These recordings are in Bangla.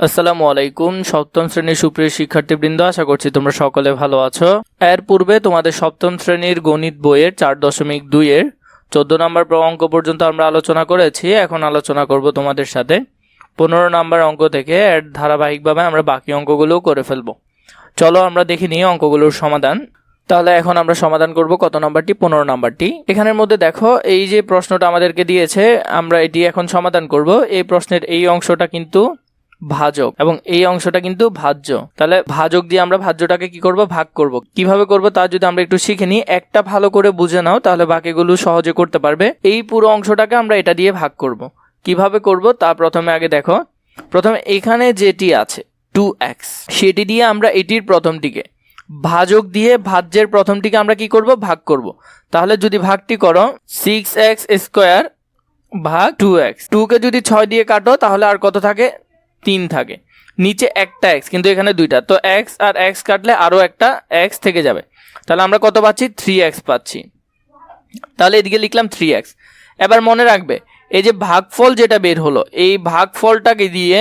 আসসালামু আলাইকুম, সপ্তম শ্রেণির সুপ্রিয় শিক্ষার্থীবৃন্দ, আশা করছি তোমরা সকলে ভালো আছো। এর পূর্বে তোমাদের সপ্তম শ্রেণির গণিত বইয়ের চার দশমিক দুইয়ের চোদ্দ নম্বর অঙ্ক পর্যন্ত আমরা আলোচনা করেছি, এখন আলোচনা করব তোমাদের সাথে। পনেরো নম্বর অঙ্ক থেকে এর ধারাবাহিকভাবে আমরা বাকি অঙ্কগুলোও করে ফেলব। চলো আমরা দেখে নিই অঙ্কগুলোর সমাধান। তাহলে এখন আমরা সমাধান করব কত নাম্বারটি? পনেরো নাম্বারটি। এখানের মধ্যে দেখো, এই যে প্রশ্নটা আমাদেরকে দিয়েছে, আমরা এটি এখন সমাধান করব। এই প্রশ্নের এই অংশটা কিন্তু ভাজক। এবং এই অংশটা কিন্তু ভাজ্য। তাহলে ভাজক দিয়ে আমরা ভাজ্যটাকে কি করব? ভাগ করব। কীভাবে করব? তা যদি আমরা একটু শিখে নিই। একটা ভালো করে বুঝে নাও, তাহলে বাকিগুলো সহজে করতে পারবে। এই পুরো অংশটাকে আমরা এটা দিয়ে ভাগ করব। কীভাবে করব? তা প্রথমে আগে দেখো। প্রথমে এখানে যেটি আছে টু এক্স সেটি দিয়ে আমরা এটির প্রথমটিকে ভাজক দিয়ে ভাজ্যের প্রথমটিকে আমরা কি করব? ভাগ করব। তাহলে যদি ভাগটি করো সিক্স এক্স স্কোয়ার ভাগ টু এক্স টুকে যদি ছয় দিয়ে কাটো, তাহলে আর কত থাকে? তিন থাকে। নিচে একটা এক্স কিন্তু এখানে দুইটা। তো এক্স আর এক্স কাটলে আরও একটা এক্স থেকে যাবে। তাহলে আমরা কত পাচ্ছি? থ্রি এক্স পাচ্ছি। তাহলে এদিকে লিখলাম থ্রি এক্স এবার মনে রাখবে, এই যে ভাগফল যেটা বের হলো, এই ভাগফলটাকে দিয়ে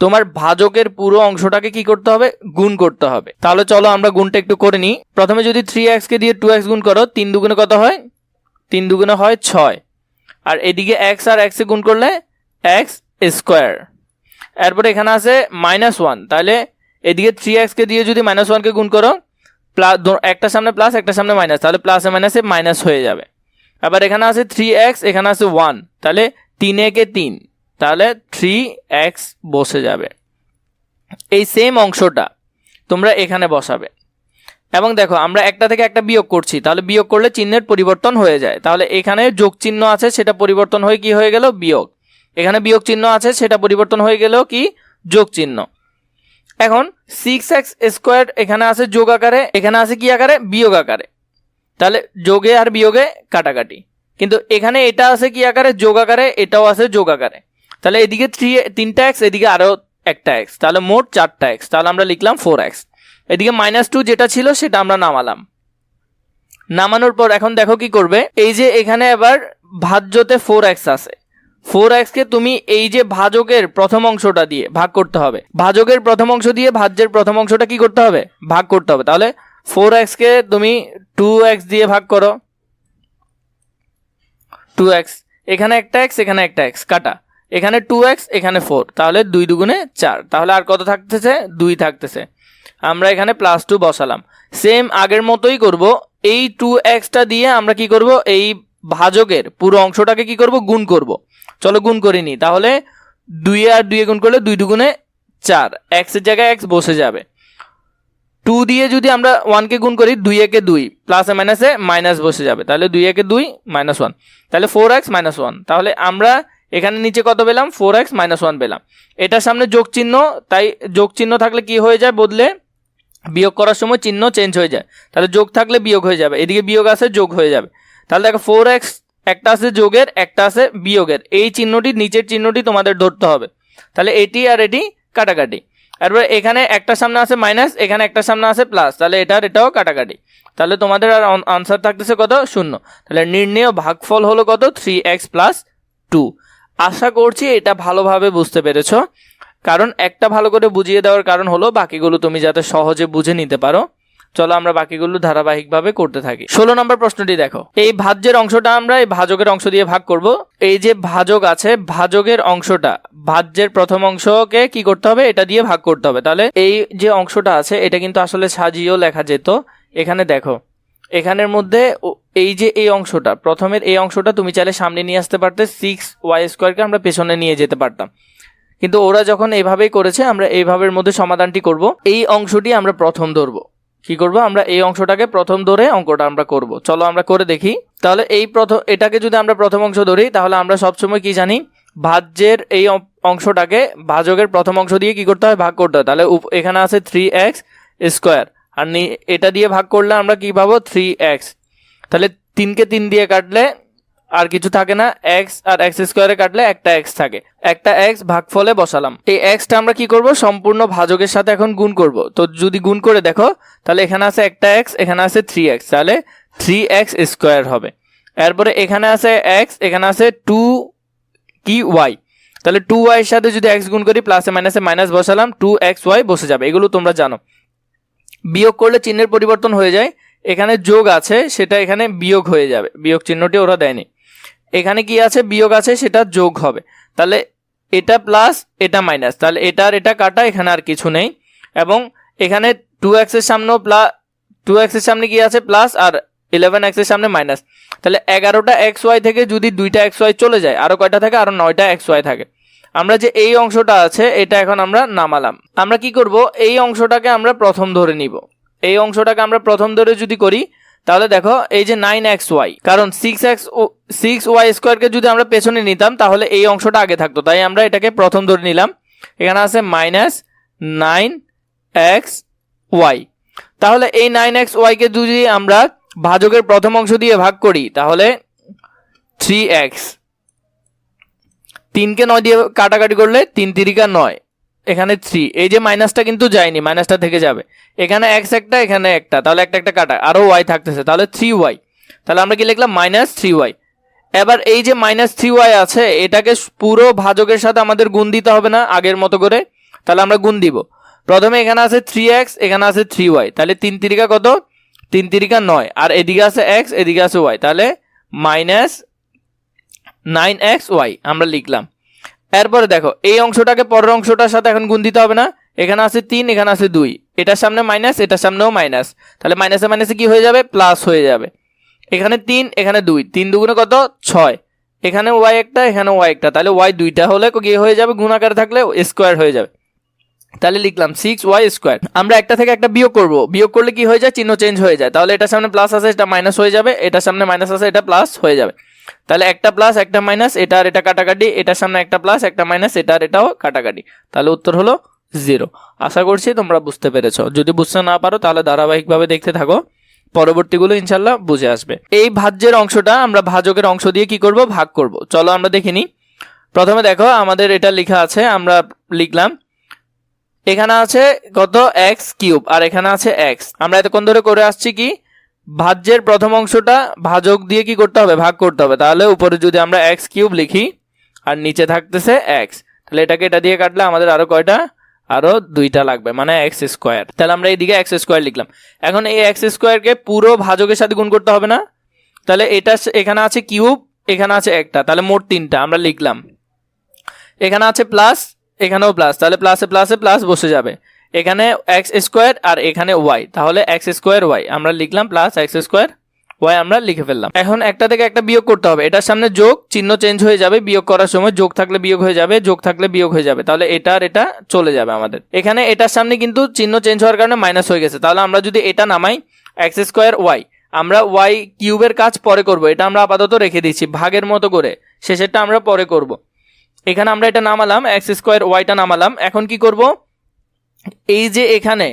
তোমার ভাজকের পুরো অংশটাকে কি করতে হবে? গুণ করতে হবে। তাহলে চলো আমরা গুণটা একটু করে নিই। প্রথমে যদি থ্রি এক্সকে দিয়ে টু এক্স গুণ করো, তিন দুগুণে কত হয়? তিন দুগুণে হয় ছয়। আর এদিকে এক্স আর এক্সে গুণ করলে এক্স স্কোয়ার এরপরে এখানে আছে মাইনাস ওয়ান তাহলে এদিকে থ্রি এক্সকে দিয়ে যদি মাইনাস ওয়ানকে গুণ করো প্লাস একটা সামনে প্লাস একটা সামনে মাইনাস তাহলে প্লাসে মাইনাসে মাইনাস হয়ে যাবে। আবার এখানে আছে থ্রি এক্স এখানে আছে ওয়ান তাহলে তিন একে তিন। তাহলে থ্রি এক্স বসে যাবে। এই সেম অংশটা তোমরা এখানে বসাবে। এবং দেখো, আমরা একটা থেকে একটা বিয়োগ করছি। তাহলে বিয়োগ করলে চিহ্নের পরিবর্তন হয়ে যায়। তাহলে এখানে যোগ চিহ্ন আছে, সেটা পরিবর্তন হয়ে কি হয়ে গেল? বিয়োগ। এখানে বিয়োগ চিহ্ন আছে, সেটা পরিবর্তন হয়ে গেল কি? যোগ চিহ্ন। এখন সিক্স এক্স স্কোয়ার এখানে আছে যোগ আকারে, এখানে আছে কি আকারে? বিয়োগ আকারে। তাহলে যোগে আর বিয়োগে কাটাকাটি। কিন্তু এখানে এটা আছে কি আকারে? যোগ আকারে, এটাও আছে যোগ আকারে। তাহলে এদিকে থ্রি তিনটা এক্স এদিকে আরও একটা এক্স তাহলে মোট চারটা এক্স তাহলে আমরা লিখলাম ফোর এক্স এদিকে মাইনাস টু যেটা ছিল, সেটা আমরা নামালাম। নামানোর পর এখন দেখো কি করবে? এই যে এখানে এবার ভাজ্যতে ফোর এক্স আছে। ফোর এক্সকে তুমি এই যে ভাজকের প্রথম অংশটা দিয়ে ভাগ করতে হবে। ভাজকের প্রথম অংশ দিয়ে ভাজ্যের প্রথম অংশটা কি করতে হবে? ভাগ করতে হবে। তাহলে ফোর এক্সকে তুমি টু এক্স দিয়ে ভাগ করো। Two x. এখানে একটা এক্স, এখানে একটা এক্স। কাটা। এখানে টু এক্স, এখানে ফোর। তাহলে দুই দুগুণে চার। তাহলে আর কত থাকতেছে? দুই থাকতেছে। আমরা এখানে প্লাস টু বসালাম। সেম আগের মতোই করব। এই টু এক্সটা দিয়ে আমরা কি করব? এই ভাজকের পুরো অংশটাকে কি করব? গুণ করব। চলো গুণ করিনি তাহলে দুই আর দুই গুণ করলে দুই দুগুণে চার। এক্সের জায়গায় এক্স বসে যাবে। টু দিয়ে যদি আমরা ওয়ানকে গুণ করি, দুই একে দুই প্লাসে মাইনাসে মাইনাস বসে যাবে। তাহলে দুই একে দুই মাইনাস ওয়ান তাহলে ফোর এক্স মাইনাস ওয়ান তাহলে আমরা এখানে নিচে কত পেলাম? ফোর এক্স মাইনাস ওয়ান পেলাম। এটার সামনে যোগ চিহ্ন, তাই যোগ চিহ্ন থাকলে কি হয়ে যায়? বদলে বিয়োগ করার সময় চিহ্ন চেঞ্জ হয়ে যায়। তাহলে যোগ থাকলে বিয়োগ হয়ে যাবে। এদিকে বিয়োগ আছে, যোগ হয়ে যাবে। তাহলে দেখো ফোর এক্স একটা আছে যোগের, একটা আছে বিয়োগের। এই চিহ্নটি, নিচের চিহ্নটি তোমাদের ধরতে হবে। তাহলে এটি আর এটি কাটাকাটি। এরপর এখানে একটা সামনে আছে মাইনাস এখানে একটা সামনে আছে প্লাস তাহলে এটার এটাও কাটাকাটি। তাহলে তোমাদের আর আনসার থাকতেছে কত? শূন্য। তাহলে নির্ণেয় ভাগফল হলো কত? থ্রি এক্স প্লাস টু আশা করছি এটা ভালোভাবে বুঝতে পেরেছ। কারণ একটা ভালো করে বুঝিয়ে দেওয়ার কারণ হলো বাকিগুলো তুমি যাতে সহজে বুঝে নিতে পারো। চলো আমরা বাকিগুলো ধারাবাহিকভাবে করতে থাকি। ষোলো নম্বর প্রশ্নটি দেখো। এই ভাজ্যের অংশটা আমরা এই ভাজকের অংশ দিয়ে ভাগ করব। এই যে ভাজক আছে, ভাজকের অংশটা, ভাজ্যের প্রথম অংশকে কি করতে হবে? এটা দিয়ে ভাগ করতে হবে। তাহলে এই যে অংশটা আছে, এটা কিন্তু আসলে সাজিয়েও লেখা যেত। এখানে দেখো, এখানের মধ্যে এই যে এই অংশটা, প্রথমের এই অংশটা তুমি চাইলে সামনে নিয়ে আসতে পারতে সিক্স ওয়াই স্কোয়ারকে আমরা পেছনে নিয়ে যেতে পারতাম। কিন্তু ওরা যখন এইভাবেই করেছে, আমরা এইভাবের মধ্যে সমাধানটি করব। এই অংশটি আমরা প্রথম ধরবো। কি করব? আমরা এই অংশটাকে প্রথম ধরে অঙ্কটা আমরা করব। চলো আমরা করে দেখি। তাহলে এই প্রথম এটাকে যদি আমরা প্রথম অংশ ধরি, তাহলে আমরা সবসময় কি জানি? ভাজ্যের এই অংশটাকে ভাজকের প্রথম অংশ দিয়ে কি করতে হয়? ভাগ করতে হয়। তাহলে এখানে আছে থ্রি এক্স স্কোয়ার আর এটা দিয়ে ভাগ করলে আমরা কি পাবো? থ্রি এক্স তাহলে তিনকে তিন দিয়ে কাটলে আর কিছু থাকে না এক্স আর এক্স স্কোয়ারে কাটলে একটা এক্স থাকে। একটা এক্স ভাগফলে বসালাম। এই এক্সটা আমরা কি করব? সম্পূর্ণ ভাজকের সাথে এখন গুণ করব। তো যদি গুণ করে দেখো, তাহলে এখানে আছে একটা এক্স এখানে আছে থ্রি এক্স তাহলে থ্রি এক্স স্কোয়ার হবে। এরপরে এখানে আছে এক্স এখানে আছে টু কি? ওয়াই তাহলে টু ওয়াইয়ের সাথে যদি এক্স গুণ করি প্লাসে মাইনাসে মাইনাস বসালাম টু এক্স ওয়াই বসে যাবে। এগুলো তোমরা জানো। বিয়োগ করলে চিহ্নের পরিবর্তন হয়ে যায়। এখানে যোগ আছে, সেটা এখানে বিয়োগ হয়ে যাবে। বিয়োগ চিহ্নটি ওরা দেয়নি। এখানে কি আছে? বিয়োগ আছে, সেটা যোগ হবে। তাহলে এটা প্লাস এটা মাইনাস তাহলে এটা আর এটা কাটা, এখানে আর কিছু নেই। এবং এখানে টু এক্সের সামনেও প্লাস টু এক্সের সামনে কি আছে? প্লাস আর ইলেভেন এক্সের সামনে মাইনাস তাহলে এগারোটা এক্স ওয়াই থেকে যদি দুইটা এক্স ওয়াই চলে যায় আরও কয়টা থাকে? আরও নয়টা এক্স ওয়াই থাকে। আমরা যে এই অংশটা আছে, এটা এখন আমরা নামালাম। আমরা কি করব? এই অংশটাকে আমরা প্রথম ধরে নিব। এই অংশটাকে আমরা প্রথম ধরে যদি করি তাহলে দেখো, এই যে নাইন এক্স ওয়াই কারণ সিক্স এক্স সিক্স ওয়াই স্কোয়ারকে যদি আমরা পেছনে নিতাম, তাহলে এই অংশটা আগে থাকতো। তাই আমরা এটাকে প্রথম ধরে নিলাম। এখানে আছে মাইনাস নাইন এক্স ওয়াই তাহলে এই নাইন এক্স ওয়াইকে যদি আমরা ভাজকের প্রথম অংশ দিয়ে ভাগ করি, তাহলে থ্রি এক্স তিনকে নয় দিয়ে কাটাকাটি করলে তিন তিরিকা নয়। এখানে থ্রি এই যে মাইনাসটা কিন্তু যায়নি মাইনাসটা থেকে যাবে। এখানে এক্স একটা, এখানে একটা। তাহলে একটা একটা কাটা আরও ওয়াই থাকতেছে। তাহলে থ্রি ওয়াই তাহলে আমরা কি লিখলাম? মাইনাস থ্রি ওয়াই এবার এই যে মাইনাস থ্রি ওয়াই আছে, এটাকে পুরো ভাজকের সাথে আমাদের গুণ দিতে হবে না, আগের মতো করে। তাহলে আমরা গুণ দিব। প্রথমে এখানে আছে থ্রি এক্স এখানে আছে থ্রি ওয়াই তাহলে তিন তিরিকা কত? তিন তিরিকা নয়। আর এদিকে আছে এক্স এদিকে আছে ওয়াই তাহলে মাইনাস নাইন এক্স ওয়াই আমরা লিখলাম। এরপরে দেখো, এই অংশটাকে পরের অংশটার সাথে এখন গুণ দিতে হবে না। এখানে আছে তিন, এখানে আছে দুই। এটার সামনে মাইনাস এটার সামনেও মাইনাস তাহলে মাইনাসে মাইনাসে কি হয়ে যাবে? প্লাস হয়ে যাবে। এখানে তিন, এখানে দুই। তিন দুগুণে কত? ছয়। এখানে ওয়াই একটা, এখানে ওয়াই একটা। তাহলে ওয়াই দুইটা হলে কি হয়ে যাবে? গুণ আকারে থাকলে স্কোয়ার হয়ে যাবে। তাহলে লিখলাম সিক্স ওয়াই স্কোয়ার আমরা একটা থেকে একটা বিয়োগ করব। বিয়োগ করলে কি হয়ে যায়? চিহ্ন চেঞ্জ হয়ে যায়। তাহলে এটার সামনে প্লাস আছে, এটা মাইনাস হয়ে যাবে। এটার সামনে মাইনাস আছে, এটা প্লাস হয়ে যাবে। তাহলে একটা প্লাস একটা মাইনাস এটা আর এটা কাটাকাটি, এটার সামনে একটা প্লাস একটা মাইনাস এটা আর এটাও কাটাকাটি। তাহলে উত্তর হলো জিরো আশা করছি তোমরা বুঝতে পেরেছ। যদি বুঝতে না পারো, তাহলে ধারাবাহিকভাবে দেখতে থাকো। পরবর্তীগুলো ইনশাল্লাহ বুঝে আসবে। এই ভাজ্যের অংশটা আমরা ভাজকের অংশ দিয়ে কি করব? ভাগ করব। চলো আমরা দেখিনি প্রথমে দেখো, আমাদের এটা লেখা আছে, আমরা লিখলাম। এখানে আছে কত? X cube. আর এখানে আছে এক্স আমরা এতক্ষণ ধরে করে আসছি কি? ভাজ্যের প্রথম অংশটা ভাজক দিয়ে কি করতে হবে? ভাগ করতে হবে। তাহলে উপরে যদি আমরা এক্স কিউব লিখি, আর নিচে থাকতেছে এক্স তাহলে এটাকে এটা দিয়ে কাটলে আমাদের আরও কয়টা? আরও দুইটা লাগবে মানে এক্স স্কোয়ার তাহলে আমরা এইদিকে এক্স স্কোয়ার লিখলাম। এখন এই এক্স স্কোয়ারকে পুরো ভাজকের সাথে গুণ করতে হবে না? তাহলে এটা এখানে আছে কিউব, এখানে আছে একটা, তাহলে মোট তিনটা, আমরা লিখলাম। এখানে আছে প্লাস এখানেও প্লাস তাহলে প্লাসে প্লাসে প্লাস বসে যাবে। এখানে এক্স স্কোয়ার আর এখানে ওয়াই তাহলে এক্স স্কোয়ার ওয়াই আমরা লিখলাম প্লাস এক্স স্কোয়ার ওয়াই আমরা লিখে ফেললাম। এখন একটা থেকে একটা বিয়োগ করতে হবে, এটার সামনে যোগ চিহ্ন চেঞ্জ হয়ে যাবে, বিয়োগ করার সময় যোগ থাকলে বিয়োগ হয়ে যাবে, যোগ থাকলে বিয়োগ হয়ে যাবে, তাহলে এটা আর এটা চলে যাবে আমাদের। এখানে এটার সামনে কিন্তু চিহ্ন চেঞ্জ হওয়ার কারণে মাইনাস হয়ে গেছে, তাহলে আমরা যদি এটা নামাই এক্স স্কোয়ার ওয়াই আমরা ওয়াই কিউবের কাজ পরে করব, এটা আমরা আপাতত রেখে দিচ্ছি ভাগের মতো করে, শেষেরটা আমরা পরে করব। এখানে আমরা এটা নামালাম এক্স স্কোয়ার ওয়াইটা নামালাম, এখন কি করব? এই যে এখানে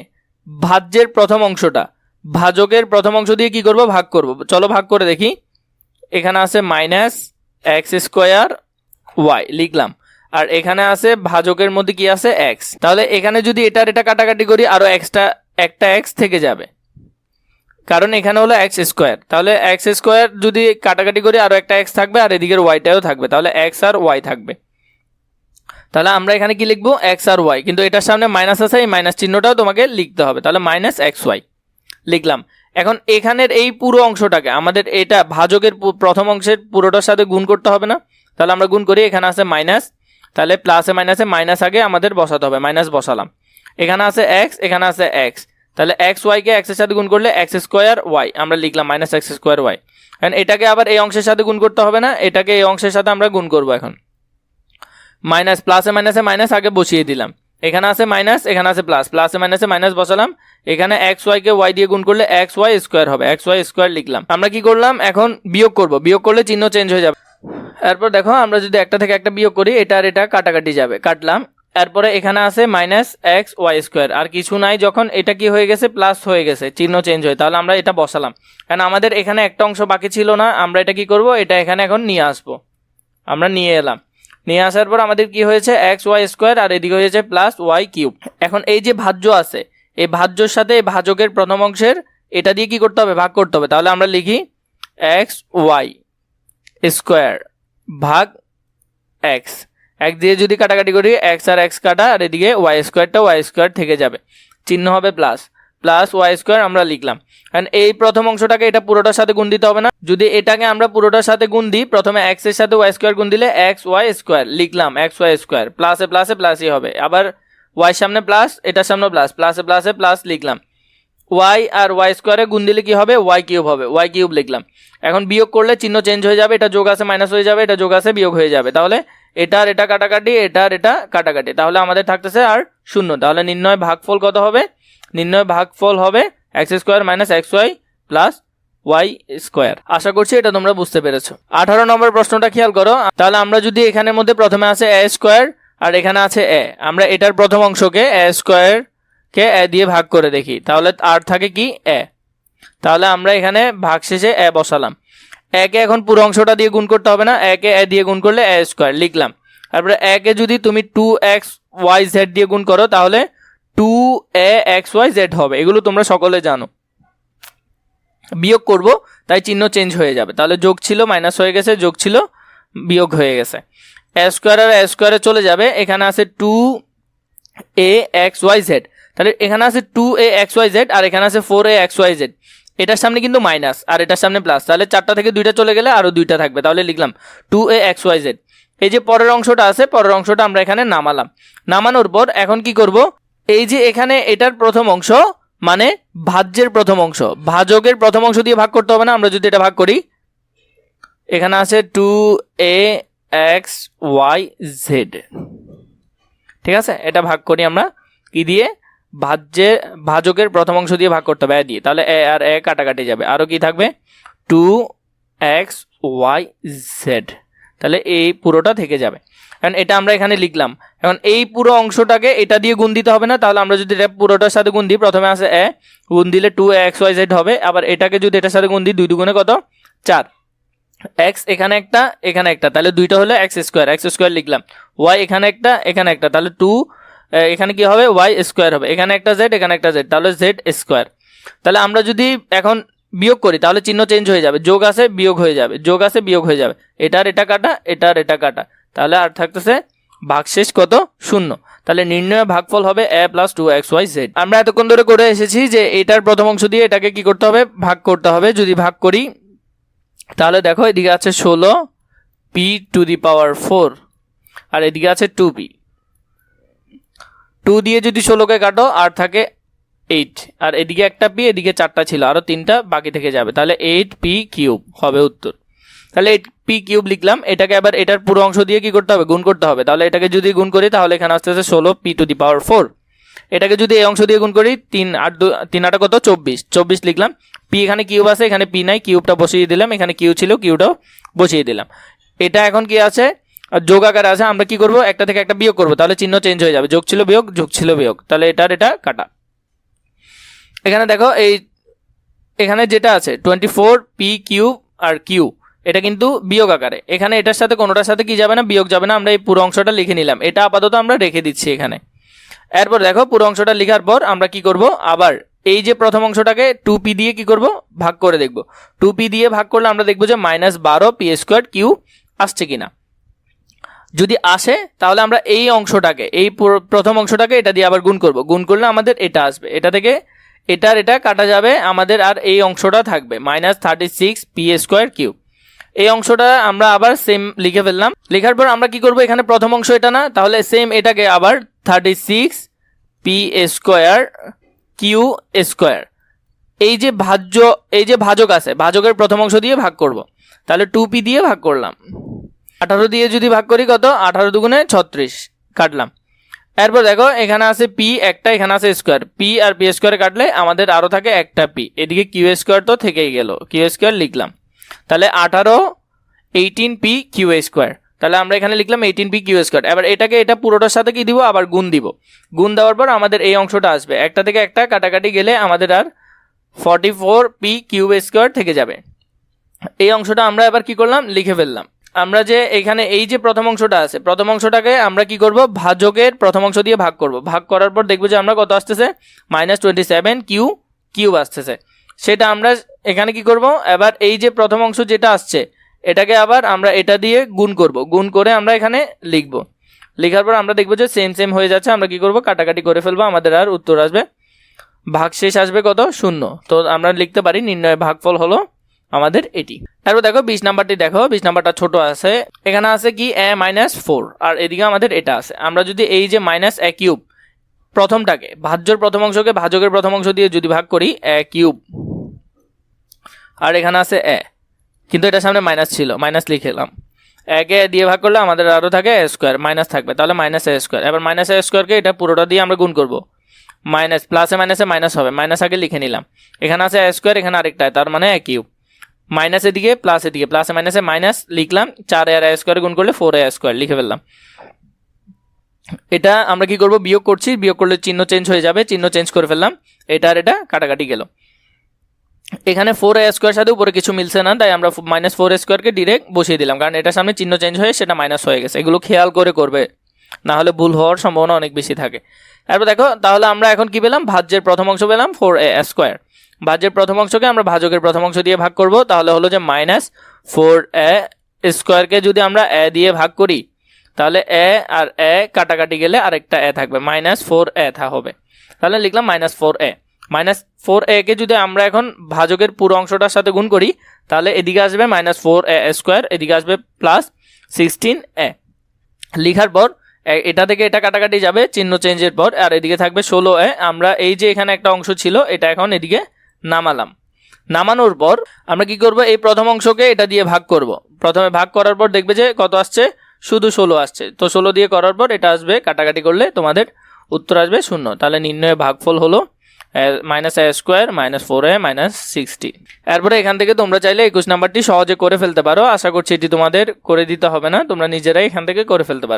ভাজ্যের প্রথম অংশটা, ভাজকের প্রথম অংশ দিয়ে কি করব? ভাগ করব। চলো ভাগ করে দেখি। এখানে আছে মাইনাস এক্স স্কোয়ার ওয়াই লিখলাম। আর এখানে আছে ভাজকের মধ্যে কি আছে? এক্স তাহলে এখানে যদি এটার এটা কাটাকাটি করি আরও এক্সটা একটা এক্স থেকে যাবে। কারণ এখানে হলো এক্স স্কোয়ার তাহলে এক্স স্কোয়ার যদি কাটাকাটি করি আরও একটা এক্স থাকবে, আর এদিকের ওয়াইটাও থাকবে। তাহলে এক্স আর ওয়াই থাকবে। তাহলে আমরা এখানে কি লিখব? এক্স আর ওয়াই কিন্তু এটার সামনে মাইনাস আছে, এই মাইনাস চিহ্নটাও তোমাকে লিখতে হবে। তাহলে মাইনাস এক্স ওয়াই লিখলাম। এখন এখানের এই পুরো অংশটাকে, আমাদের এটা ভাজকের প্রথম অংশের পুরোটার সাথে গুণ করতে হবে না? তাহলে আমরা গুণ করি, এখানে আছে মাইনাস তাহলে প্লাসে মাইনাসে মাইনাস আগে আমাদের বসাতে হবে মাইনাস বসালাম। এখানে আছে এক্স এখানে আছে এক্স তাহলে এক্স ওয়াইকে এক্সের সাথে গুণ করলে এক্স স্কোয়ার ওয়াই আমরা লিখলাম মাইনাস এক্স স্কোয়ার ওয়াই এখন এটাকে আবার এই অংশের সাথে গুণ করতে হবে না, এটাকে এই অংশের সাথে আমরা গুণ করব এখন। মাইনাস প্লাসে মাইনাসে মাইনাস আগে বসিয়ে দিলাম। এখানে আছে মাইনাস এখানে আছে প্লাস প্লাসে মাইনাসে মাইনাস বসালাম। এখানে এক্স ওয়াই কে ওয়াই দিয়ে গুণ করলে এক্স ওয়াই স্কোয়ার হবে। এক্স ওয়াই স্কোয়ার লিখলাম। আমরা কি করলাম? এখন বিয়োগ করব। বিয়োগ করলে চিহ্ন চেঞ্জ হয়ে যাবে। এরপর দেখো, আমরা যদি একটা থেকে একটা বিয়োগ করি, এটা আর এটা কাটাকাটি যাবে। কাটলাম। এরপরে এখানে আছে মাইনাস এক্স ওয়াই স্কোয়ার আর কিছু নাই, যখন এটা কি হয়ে গেছে? প্লাস হয়ে গেছে। চিহ্ন চেঞ্জ হয়ে। তাহলে আমরা এটা বসালাম। কারণ আমাদের এখানে একটা অংশ বাকি ছিল না। আমরা এটা কি করব? এটা এখানে এখন নিয়ে আসব। আমরা নিয়ে এলাম। নিয়ে আসার পর আমাদের কি হয়েছে? এক্স ওয়াই স্কোয়ার আর এদিকে হয়েছে প্লাস ওয়াই কিউব এখন এই যে ভাজ্য আছে, এই ভাজ্যর সাথে এই ভাজকের প্রথম অংশের এটা দিয়ে কি করতে হবে? ভাগ করতে হবে। তাহলে আমরা লিখি এক্স ওয়াই স্কোয়ার ভাগ এক্স এক দিয়ে যদি কাটাকাটি করি এক্স আর এক্স কাটা, আর এদিকে ওয়াই স্কোয়ারটা ওয়াই স্কোয়ার থেকে যাবে। চিহ্ন হবে প্লাস প্লাস ওয়াই স্কোয়ার আমরা লিখলাম। কারণ এই প্রথম অংশটাকে এটা পুরোটার সাথে গুণ দিতে হবে না। যদি এটাকে আমরা পুরোটার সাথে গুণ দিই, প্রথমে এক্সের সাথে ওয়াই স্কোয়ার গুণ দিলে এক্স ওয়াই স্কোয়ার লিখলাম এক্স ওয়াই স্কোয়ার প্লাসে প্লাসে প্লাসই হবে। আবার ওয়াই সামনে প্লাস এটার সামনে প্লাস প্লাসে প্লাসে প্লাস লিখলাম। ওয়াই আর ওয়াই স্কোয়ারে গুণ দিলে কি হবে? ওয়াই কিউব হবে। ওয়াই কিউব লিখলাম। এখন বিয়োগ করলে চিহ্ন চেঞ্জ হয়ে যাবে, এটা যোগ আছে মাইনাস হয়ে যাবে, এটা যোগ আছে, বিয়োগ হয়ে যাবে। তাহলে এটা আর এটা কাটাকাটি, এটা আর এটা কাটাকাটি। তাহলে আমাদের থাকতেছে আর শূন্য। তাহলে নির্ণয় ভাগফল কত হবে? নির্ণয় ভাগফল হবে x square minus x y plus y square. আশা করছি এটা তোমরা বুঝতে পেরেছ। আঠারো নম্বর প্রশ্নটা খেয়াল করো। তাহলে আমরা যদি এখানের মধ্যে প্রথমে আছে এ স্কোয়ার আর এখানে আছে এ, আমরা এটার প্রথম অংশকে এ স্কোয়ার কে এ দিয়ে ভাগ করে দেখি। তাহলে আর থাকে কি এ। তাহলে আমরা এখানে ভাগ শেষে এ বসালাম। একে এখন পুরো অংশটা দিয়ে গুণ করতে হবে না একে এ দিয়ে গুণ করলে এ স্কোয়ার লিখলাম। তারপরে একে যদি তুমি টু এক্স ওয়াই জেড দিয়ে গুণ করো, তাহলে two a x y z হবে। এগুলো তোমরা সকলে জানো। বিয়োগ করব, তাই চিহ্ন চেঞ্জ হয়ে যাবে। তাহলে যোগ ছিল মাইনাস হয়ে গেছে, যোগ ছিল বিয়োগ হয়ে গেছে। এ স্কোয়ার আর এ স্কোয়ারে চলে যাবে, এখানে আছে two a x y z তাহলে এখানে আছে two a x y z আর এখানে আছে four a x y z এটার সামনে কিন্তু মাইনাস আর এটার সামনে প্লাস তাহলে চারটা থেকে দুইটা চলে গেলে আরও দুইটা থাকবে। তাহলে লিখলাম two a x y z এই যে পরের অংশটা আছে, পরের অংশটা আমরা এখানে নামালাম। নামানোর পর এখন কি করব? এই যে এখানে এটার প্রথম অংশ মানে ভাজ্যের প্রথম অংশ। ভাজকের প্রথম অংশ দিয়ে ভাগ করতে হবে না, আমরা যদি এটা ভাগ করি। এখানে আছে two a x y z ঠিক আছে? এটা ভাগ করি আমরা। কি দিয়ে? ভাজ্যের, ভাজকের প্রথম অংশ দিয়ে ভাগ করতে হবে, এ দিয়ে। তাহলে এ আর এ কাটাকাটি যাবে। আরও কি থাকবে? টু এক্স ওয়াই জেড তাহলে এই পুরোটা থেকে যাবে। কারণ এটা আমরা এখানে লিখলাম। এখন এই পুরো অংশটাকে এটা দিয়ে গুণ দিতে হবে না, তাহলে আমরা যদি এটা পুরোটার সাথে গুণ দিই, প্রথমে আছে এ, গুণ দিলে টু এক্স ওয়াই জেড হবে। আবার এটাকে যদি এটার সাথে গুণ দিই, দুই দুগুণে কত? চার। এক্স এখানে একটা এখানে একটা, তাহলে দুইটা হলো এক্স স্কোয়ার এক্স স্কোয়ার লিখলাম। ওয়াই এখানে একটা এখানে একটা, তাহলে টু এখানে কি হবে? ওয়াই স্কোয়ার হবে। এখানে একটা জেড এখানে একটা জেড তাহলে জেড স্কোয়ার তাহলে আমরা যদি এখন বিয়োগ করি, তাহলে চিহ্ন চেঞ্জ হয়ে যাবে। যোগ আছে বিয়োগ হয়ে যাবে। যোগ আছে বিয়োগ হয়ে যাবে। এটার এটা কাটা, এটার এটা কাটা। তাহলে আর থাকতেছে ভাগশেষ কত? শূন্য। তাহলে নির্ণয় ভাগফল হবে a plus two x y z আমরা এতক্ষণ ধরে করে এসেছি যে এটার প্রথম অংশ দিয়ে এটাকে কি করতে হবে? ভাগ করতে হবে। যদি ভাগ করি, তাহলে দেখো এদিকে আছে ষোলো p to the power four আর এদিকে আছে টু পি টু দিয়ে যদি ষোলোকে কাটো, আর থাকে এইট আর এদিকে একটা পি এদিকে চারটা ছিল। আরও তিনটা বাকি থেকে যাবে। তাহলে এইট পি কিউব হবে উত্তর। তাহলে এইট পি কিউব লিখলাম। এটাকে আবার এটার পুরো অংশ দিয়ে কি করতে হবে? গুণ করতে হবে। তাহলে এটাকে যদি গুণ করি, তাহলে এখানে আসতে আসতে ষোলো p to the power four এটাকে যদি এই অংশ দিয়ে গুণ করি, তিন আট দু, তিন আটা কত? চব্বিশ। চব্বিশ লিখলাম। পি এখানে কিউব আছে, এখানে পি নাই। কিউবটা বসিয়ে দিলাম। এখানে কিউ ছিল কিউটাও বসিয়ে দিলাম। এটা এখন কি আছে? যোগ আকারে আছে। আমরা কি করব? একটা থেকে একটা বিয়োগ করব। তাহলে চিহ্ন চেঞ্জ হয়ে যাবে। যোগ ছিল বিয়োগ, যোগ ছিল বিয়োগ। তাহলে এটার এটা কাটা। এখানে দেখো এই, এখানে যেটা আছে টোয়েন্টি ফোর পি কিউ আর কিউ এটা কিন্তু বিয়োগ আকারে। এখানে এটার সাথে কোনোটার সাথে কি যাবে না, বিয়োগ যাবে না, আমরা এই পুরো অংশটা লিখে নিলাম। এটা আপাতত আমরা রেখে দিচ্ছি এখানে। এরপর দেখো, পুরো অংশটা লেখার পর আমরা কি করব? আবার এই যে প্রথম অংশটাকে টু পি দিয়ে কি করব? ভাগ করে দেখব। টু পি দিয়ে ভাগ করলে আমরা দেখব যে মাইনাস বারো পি স্কোয়ার কিউ আসছে কিনা। যদি আসে, তাহলে আমরা এই অংশটাকে, এই প্রথম অংশটাকে এটা দিয়ে আবার গুণ করব। গুণ করলে আমাদের এটা আসবে। এটা থেকে এটার এটা কাটা যাবে, আমাদের আর এই অংশটা থাকবে minus thirty six p square q এই অংশটা আমরা আবার সেম লিখে ফেললাম। লেখার পর আমরা কি করব, এখানে প্রথম অংশ এটা না, তাহলে সেম এটাকে আবার thirty six p square q square এই যে ভাজ্য, এই যে ভাজক আছে, ভাজকের প্রথম অংশ দিয়ে ভাগ করব। তাহলে টু পি দিয়ে ভাগ করলাম। আঠারো দিয়ে যদি ভাগ করি কত? আঠারো দুগুণে ছত্রিশ, কাটলাম। এরপর দেখো, এখানে আছে পি একটা, এখানে আছে স্কোয়ার পি আর পি স্কোয়ারে কাটলে আমাদের আরও থাকে একটা পি এদিকে কিউ স্কোয়ার তো থেকেই গেল। কিউ স্কোয়ার লিখলাম। তাহলে আঠারো এইটিন পি কিউ স্কোয়ার তাহলে আমরা এখানে লিখলাম এইটিন পি কিউ স্কোয়ার এবার এটাকে, এটা পুরোটার সাথে কি দিব? আবার গুণ দিব। গুণ দেওয়ার পর আমাদের এই অংশটা আসবে। একটা থেকে একটা কাটাকাটি গেলে আমাদের আর forty four p cube square থেকে যাবে। এই অংশটা আমরা এবার কি করলাম? লিখে ফেললাম। আমরা যে এখানে এই যে প্রথম অংশটা আছে, প্রথম অংশটাকে আমরা কি করব? ভাজকের প্রথম অংশ দিয়ে ভাগ করব। ভাগ করার পর দেখব যে আমরা কত আসতেছে? Minus twenty seven q cube আসতেছে। সেটা আমরা এখানে কি করব? এবার এই যে প্রথম অংশ যেটা আসছে, এটাকে আবার আমরা এটা দিয়ে গুণ করব। গুণ করে আমরা এখানে লিখব। লেখার পর আমরা দেখব যে সেম সেম হয়ে যাচ্ছে। আমরা কি করব? কাটাকাটি করে ফেলব। আমাদের আর উত্তর আসবে। ভাগশেষ আসবে কত? শূন্য। তো আমরা লিখতে পারি, নির্ণয় ভাগফল হলো আমাদের এটি। তারপর দেখো, বিশ নাম্বারটি দেখো, বিশ নাম্বারটা ছোট আছে। এখানে আছে কি? এ মাইনাস ফোর আর এদিকে আমাদের এটা আছে। আমরা যদি এই যে মাইনাস এ কিউব প্রথমটাকে, ভাজ্যর প্রথম অংশকে ভাজকের প্রথম অংশ দিয়ে যদি ভাগ করি, এ কিউব আর এখানে আছে এ। কিন্তু এটার সামনে মাইনাস ছিল মাইনাস লিখেলাম একে দিয়ে ভাগ করলে আমাদের আরও থাকে এ স্কোয়ার মাইনাস থাকবে। তাহলে মাইনাস এ স্কোয়ার এবার মাইনাস এ স্কোয়ারকে এটা পুরোটা দিয়ে আমরা গুণ করব। মাইনাস প্লাসে মাইনাসে মাইনাস হবে। মাইনাস আগে লিখে নিলাম। এখানে আছে এ স্কোয়ার এখানে আরেকটা, তার মানে এ কিউব মাইনাস এদিকে প্লাস এদিকে। প্লাসে মাইনাসে মাইনাস লিখলাম, চার এর এ স্কোয়ার গুণ করলে ফোর এ স্কোয়ার লিখে ফেললাম। এটা আমরা কি করব? বিয়োগ করছি, বিয়োগ করলে চিহ্ন চেঞ্জ হয়ে যাবে, চিহ্ন চেঞ্জ করে ফেললাম। এটা আর এটা কাটাকাটি গেল। এখানে ফোর এ স্কোয়ার সাথে উপরে কিছু মিলছে না, তাই আমরা মাইনাস ফোর স্কোয়ারকে ডিরেক্ট বসিয়ে দিলাম। কারণ এটার সামনে চিহ্ন চেঞ্জ হয়ে সেটা মাইনাস হয়ে গেছে। এগুলো খেয়াল করে করবে। না হলে ভুল হওয়ার সম্ভাবনা অনেক বেশি থাকে। এরপর দেখো, তাহলে আমরা এখন কি পেলাম? ভাজ্যের প্রথম অংশ পেলাম ফোর এ স্কোয়ার। ভাজ্যের প্রথম অংশকে আমরা ভাজকের প্রথম অংশ দিয়ে ভাগ করব। তাহলে হলো যে মাইনাস ফোর এ স্কোয়ারকে যদি আমরা এ দিয়ে ভাগ করি, তাহলে এ আর এ কাটাকাটি গেলে আরেকটা এ থাকবে। মাইনাস ফোর এ থা হবে। তাহলে লিখলাম minus four a minus four a কে যদি আমরা এখন ভাজকের পুরো অংশটার সাথে গুণ করি, তাহলে এদিকে আসবে মাইনাস ফোর এ স্কোয়ার এদিকে আসবে প্লাস সিক্সটিন এ লিখার পর এটা থেকে এটা কাটাকাটি যাবে, চিহ্ন চেঞ্জের পর, আর এদিকে থাকবে ষোলো এ আমরা এই যে এখানে একটা অংশ ছিল, এটা এখন এদিকে নামালাম। নামানোর পর আমরা কি করব? এই প্রথম অংশকে এটা দিয়ে ভাগ করব। প্রথমে ভাগ করার পর দেখবে যে কত আসছে? শুধু ষোলো আসছে। তো ষোলো দিয়ে করার পর এটা আসবে কাটাকাটি করলে তোমাদের উত্তর আসবে শূন্য। তাহলে নির্ণয় ভাগফল হলো minus a square minus four a minus sixty এরপরে এখান থেকে তোমরা চাইলে একুশ নাম্বারটি সহজে করে ফেলতে পারো। আশা করছি এটি তোমাদের করে দিতে হবে না। তোমরা নিজেরাই এখান থেকে করে ফেলতে পারো